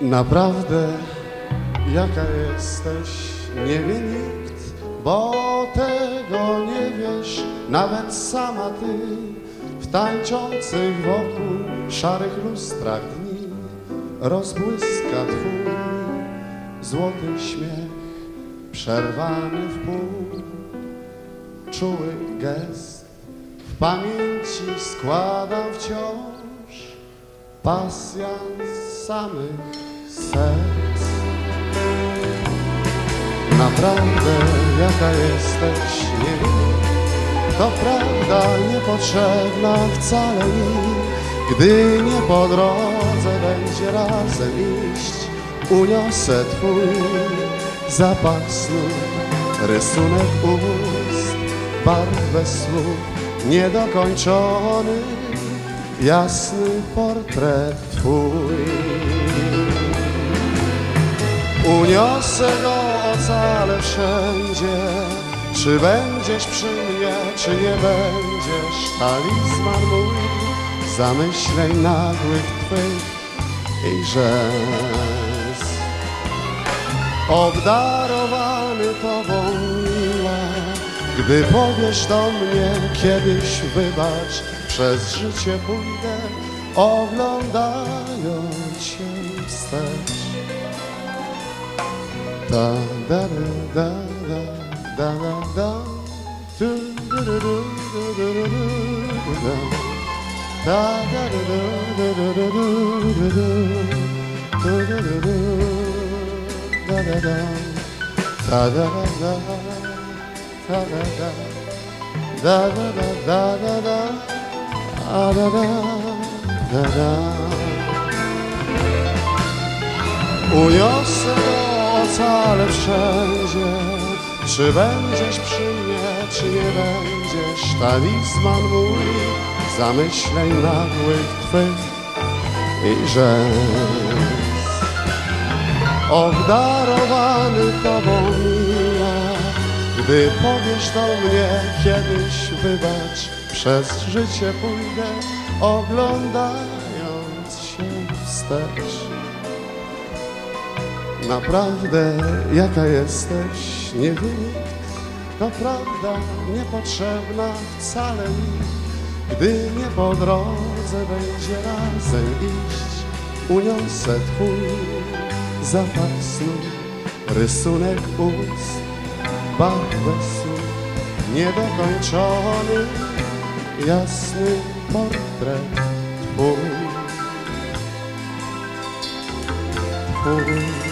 Naprawdę, jaka jesteś, nie wie nikt, bo tego nie wiesz, nawet sama ty, w tańczących wokół szarych lustrach dni, rozbłyska twój złoty śmiech, przerwany w pół, czuły gest, w pamięci składam wciąż pasja z samych serc. Naprawdę jaka jesteś, nie wiem, to prawda niepotrzebna wcale mi, gdy nie po drodze będzie razem iść, uniosę twój zapach snów, rysunek ust, barwę słów, niedokończony, jasny portret twój. Uniosę go ocalę wszędzie, czy będziesz przy mnie, czy nie będziesz, talizman mój, zamyśleń nagłych twych i rzęs. Obdarowany tobą miła, gdy powiesz do mnie kiedyś wybacz, przez życie pójdę, oglądając się wstecz. 다다다다다다다 뚜루루루루루루루루루 다다르르르르르르르 두루루루 다다다 다다다다 다다다 다다다다다다 아다다 다다 ocalę wszędzie. Czy będziesz przy mnie, czy nie będziesz Talizman mój Zamyśleń nagłych twych I rzęs. Obdarowany tobą mija Gdy powiesz do mnie kiedyś wybacz Przez życie pójdę Oglądając się wstecz Naprawdę, jaka jesteś, nie wie nikt. To prawda niepotrzebna wcale mi, gdy nie po drodze będzie razem iść. Uniosę twój zapach snu, rysunek ust, barwę słów, niedokończony, jasny portret twój. Twój.